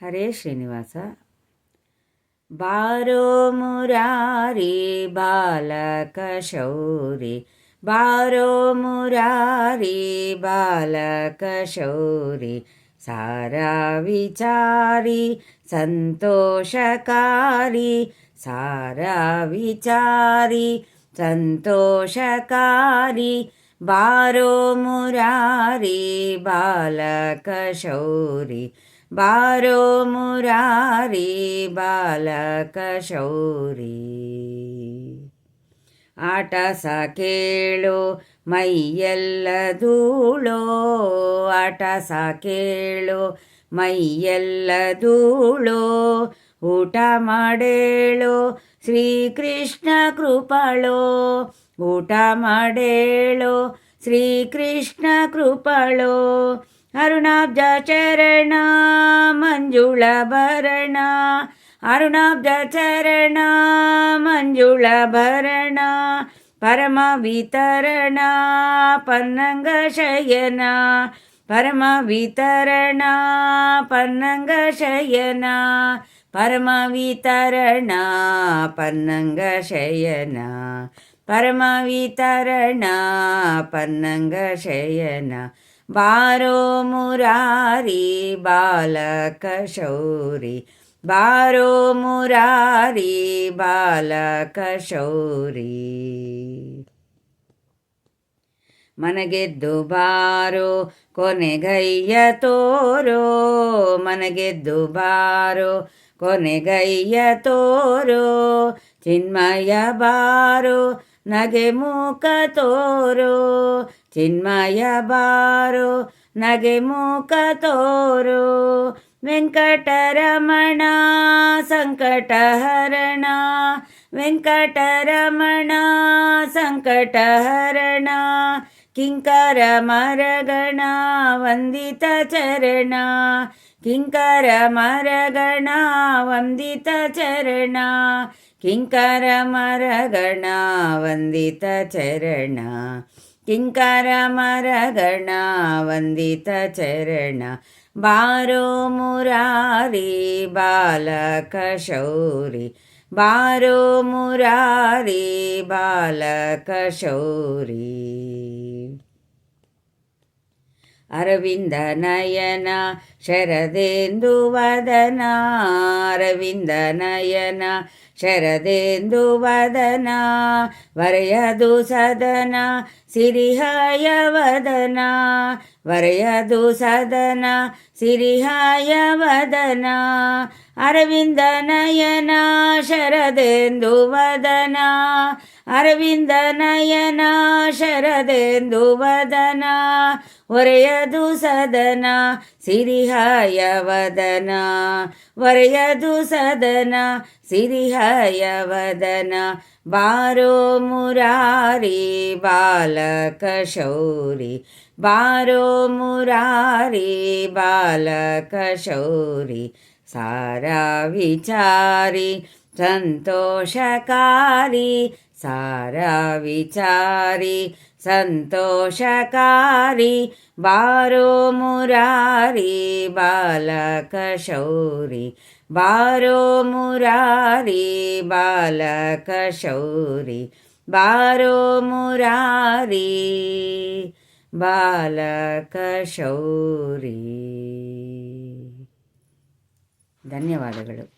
ಹರೇ ಶ್ರೀನಿವಾಸ ಬಾರೋ ಮುರಾರಿ ಬಾಲಕ ಶೌರಿ ಬಾರೋ ಮುರಾರಿ ಬಾಲಕ ಶೌರಿ ಸಾರಾ ವಿಚಾರಿ ಸಂತೋಷಕಾರಿ ಸಾರಾ ವಿಚಾರಿ ಸಂತೋಷಕಾರಿ ಬಾರೋ ಮುರಾರಿ ಬಾಲಕ ಶೌರಿ ಬಾರೋ ಮುರಾರಿ ಬಾಲಕ ಶೌರಿ. ಆಟ ಸಾ ಕೇಳೋ, ಮೈಯೆಲ್ಲ ಧೂಳೋ. ಆಟ ಸಾ ಕೇಳೋ, ಮೈಯೆಲ್ಲ ಧೂಳೋ. ಊಟ ಮಾಡೇಳೋ, ಶ್ರೀಕೃಷ್ಣ ಕೃಪಳೋ. ಊಟ ಮಾಡೇಳೋ, ಶ್ರೀಕೃಷ್ಣ ಕೃಪಳೋ. அருணாப்ஜ சரணா மஞ்சுளபரணா அருணாப்ஜ சரணா மஞ்சுளபரணா பரமவிதரணா பன்னங்கசயனா பரமவிதரணா பன்னங்கசயனா பரமவிதரணா பன்னங்கசயனா பரமவிதரணா பன்னங்கசயனா ಬಾರೋ ಮುರಾರಿ ಬಾಲಕ ಶೌರಿ. ಬಾರೋ ಮುರಾರಿ ಬಾಲಕ ಶೌರಿ. ಮನಗೆದ್ದು ಬಾರೋ, ಕೊನೆಗೈಯ ತೋರೋ. ಮನಗೆದ್ದು ಬಾರೋ, ಕೊನೆಗೈಯ ತೋರೋ. ಚಿನ್ಮಯ ಬಾರೋ, ನಗೆ ಮೂಕ ತೋರೋ. ಚಿನ್ಮಯ ಬಾರು, ನಗೆ ಮೂಕ ತೋರು. ವೆಂಕಟರಮಣ, ಸಂಕಟಹರಣ. ವೆಂಕಟರಮಣ, ಸಂಕಟಹರಣ. ಕಿಂಕರ ಮರಗಣ, ವಂದಿತ ಚರಣ. ಕಿಂಕರ ಮರಗಣ, ವಂದಿತ ಚರಣ. ಕಿಂಕರ ಮರಗಣ, ವಂದಿತ ಚರಣ. ಕಿಂಕರ ಮರಗಣ ವಂದಿತ ಚರಣ ಬಾರೋ ಮುರಾರಿ ಬಾಲಕ ಶೌರಿ ಬಾರೋ ಮುರಾರಿ ಬಾಲಕ ಶೌರಿ. ಅರವಿಂದ ನಯನ ಶರದೇಂದು ವದನ, ಅರವಿಂದ ನಯನ ಶರದೇಂದು ವದನ, ವರೆಯದು ಸದನ ಸಿರಿಹಾಯ ವದನ, ವರೆಯದು ಸದನ ಸಿರಿಹಾಯ ವದನ ಅರವಿಂದ ನಯನ ಶರದೆಂದು ವದನ. ಅರವಿಂದ ನಯನ ಶರದೆಂದು ವದನ. ಒರೆಯದು ಸದನ, ಸಿರಿಹಾಯ ವದನ. ಒರೆಯದು ಸದನ, ಸಿರಿಹಾಯ ವದನ. ಬಾರೋ ಮುರಾರಿ ಬಾಲಕ ಶೌರಿ. ಬಾರೋ ಮುರಾರಿ ಬಾಲಕ ಶೌರಿ. ಸಾರಾ ವಿಚಾರಿ ಸಂತೋಷಕಾರಿ ಸಾರಾ ವಿಚಾರಿ ಸಂತೋಷಕಾರಿ ಬಾರೋ ಮುರಾರಿ ಬಾಲಕ ಶೌರಿ ಬಾರೋ ಮುರಾರಿ ಬಾಲಕ ಶೌರಿ ಬಾರೋ ಮುರಾರಿ ಬಾಲಕ ಶೌರಿ ಧನ್ಯವಾದಗಳು